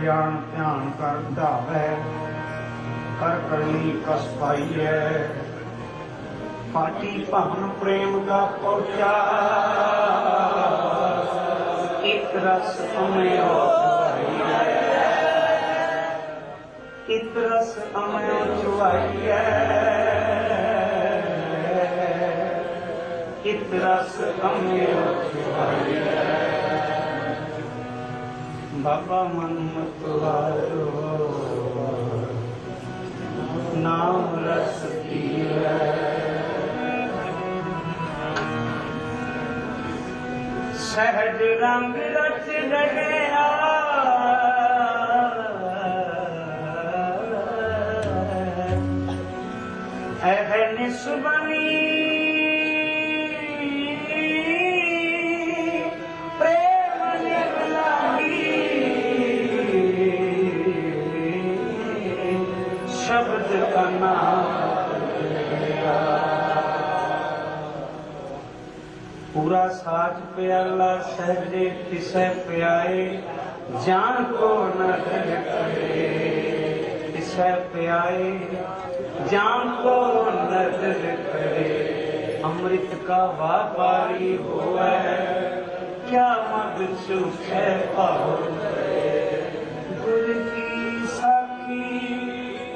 ਧਿਆਨ ਕਰ ਧਾਵੈ, ਕਰ ਕਰਨੀ ਕਸ ਪਾਈਐ। ਪਾਟੀ ਭਵਨ ਪ੍ਰੇਮ ਦਾ ਪਹੁੰਚਾ, ਇੱਕ ਰਸ ਅਮਿਓ ਚੁਆਈਐ ਇੱਕ ਰਸ ਅਮਿਓ ਚੁਆਈਐ ਇੱਕ ਰਸ ਅਮਿਓ ਚੁਆਈਐ ਬਾਬਾ ਮਨ ਮਤਵਾਰੋ ਨਾਮ ਰਸ ਪੀਵੈ। ਸਹਿਜ ਰੰਗ ਰਚ ਰਹਿਆ ਹੈ ਹੈ ਸ਼ਬਦ ਪੂਰਾ ਸਾਜ ਪਿਆਲਾ ਸਹਜੇ ਤਿਸੈ ਪਿਆਏ, ਜਾਨ ਕੋ ਨ ਕਰੇ। ਤਿਸੈ ਪਿਆਏ, ਜਾਨ ਕੋ ਨਦਰ ਕਰੇ। ਅੰਮ੍ਰਿਤ ਕਾ ਵਾਪਾਰੀ ਹੋਵੇ ਕਿਆ ਮਦ ਸੁਖੈ ਪਾਉ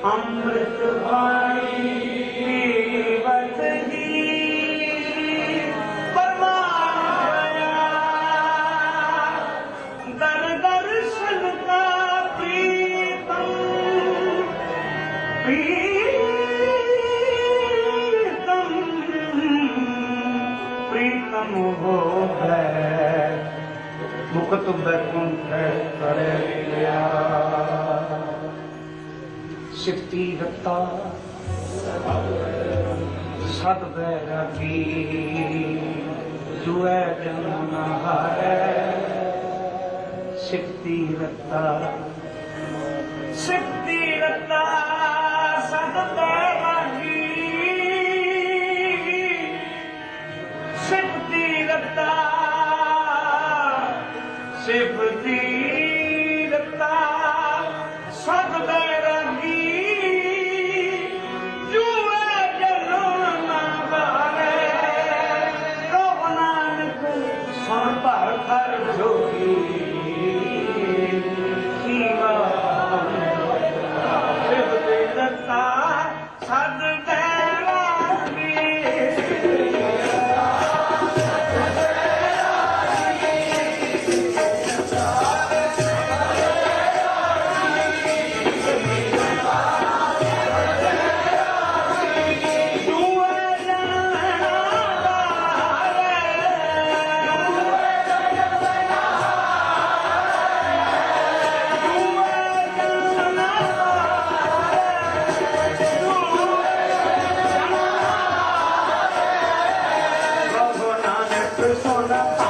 ਅੰਮ੍ਰਿਤ ਬਾਣੀ ਪੀਵਤ ਪਰਮਾਨ ਹੋਇਆ ਦਰ ਦਰਸ਼ਨ ਕਾ ਪ੍ਰੀਤਮ। ਪ੍ਰੀਤਮ ਪ੍ਰੀਤਮ ਹੋ ਹੈ ਮੁਕਤ ਬੈਕੁੰਠ ਕਰੇ ਲਿਆ ਸਿਫਤੀ ਰਤਾ। ਸਦ ਬੈਰਾਗੀ ਜੁਐ ਜਨਮ ਹਾਰੇ। ਸਿਫਤੀ ਰਤਾ। ਸਿਫਤੀ ਰਤਾ ਸਦ ਬੈਰਾਗੀ না